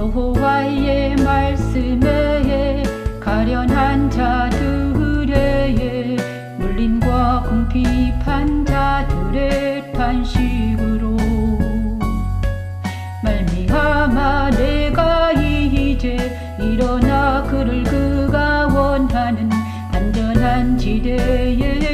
여호와의 말씀에 가련한 자들의 물림과 궁핍한 자들의 탄식으로 말미암아 내가 이제 일어나 그를 그가 원하는 안전한 지대에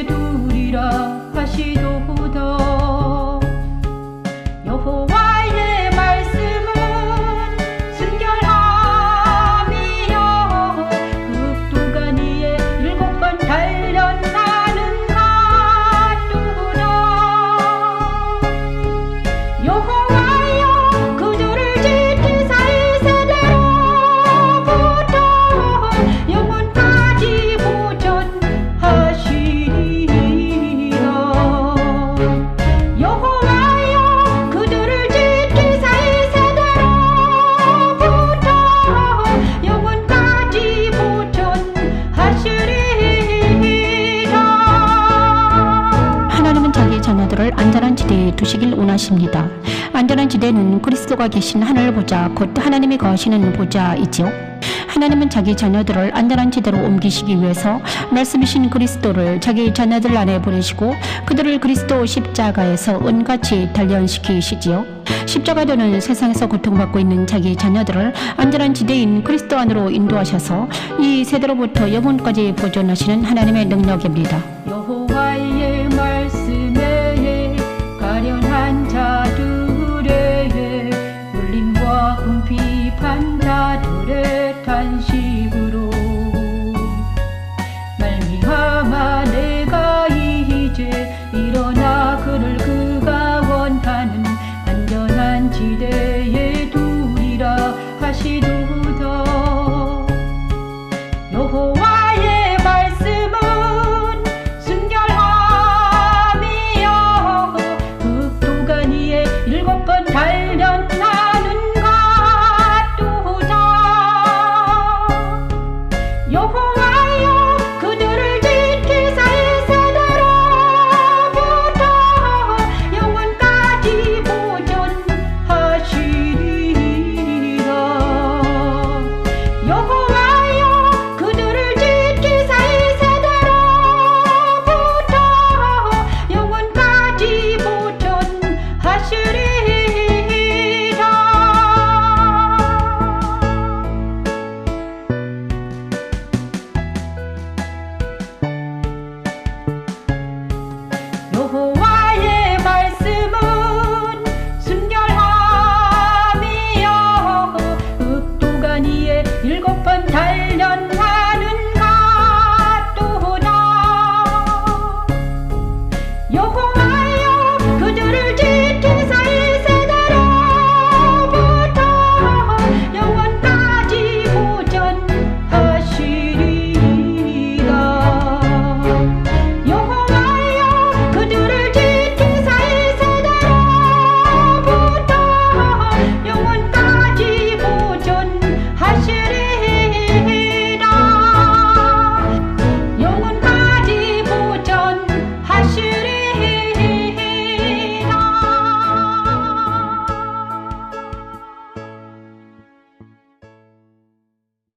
자녀들을 안전한 지대에 두시길 원하십니다. 안전한 지대는 그리스도가 계신 하늘 보좌 곧 하나님이 거하시는 보좌이지요. 하나님은 자기 자녀들을 안전한 지대로 옮기시기 위해서 말씀이신 그리스도를 자기 자녀들 안에 보내시고 그들을 그리스도 십자가에서 은같이 단련시키시지요. 십자가도는 세상에서 고통받고 있는 자기 자녀들을 안전한 지대인 그리스도 안으로 인도하셔서 이 세대로부터 영혼까지 보존하시는 하나님의 능력입니다. 여호와의 한 자들의 물림과 궁핍한 자들의 탄식으로. 말미암아 내가 이제 일어나 그를 그가 원하는 안전한 지대 여보아요 그들을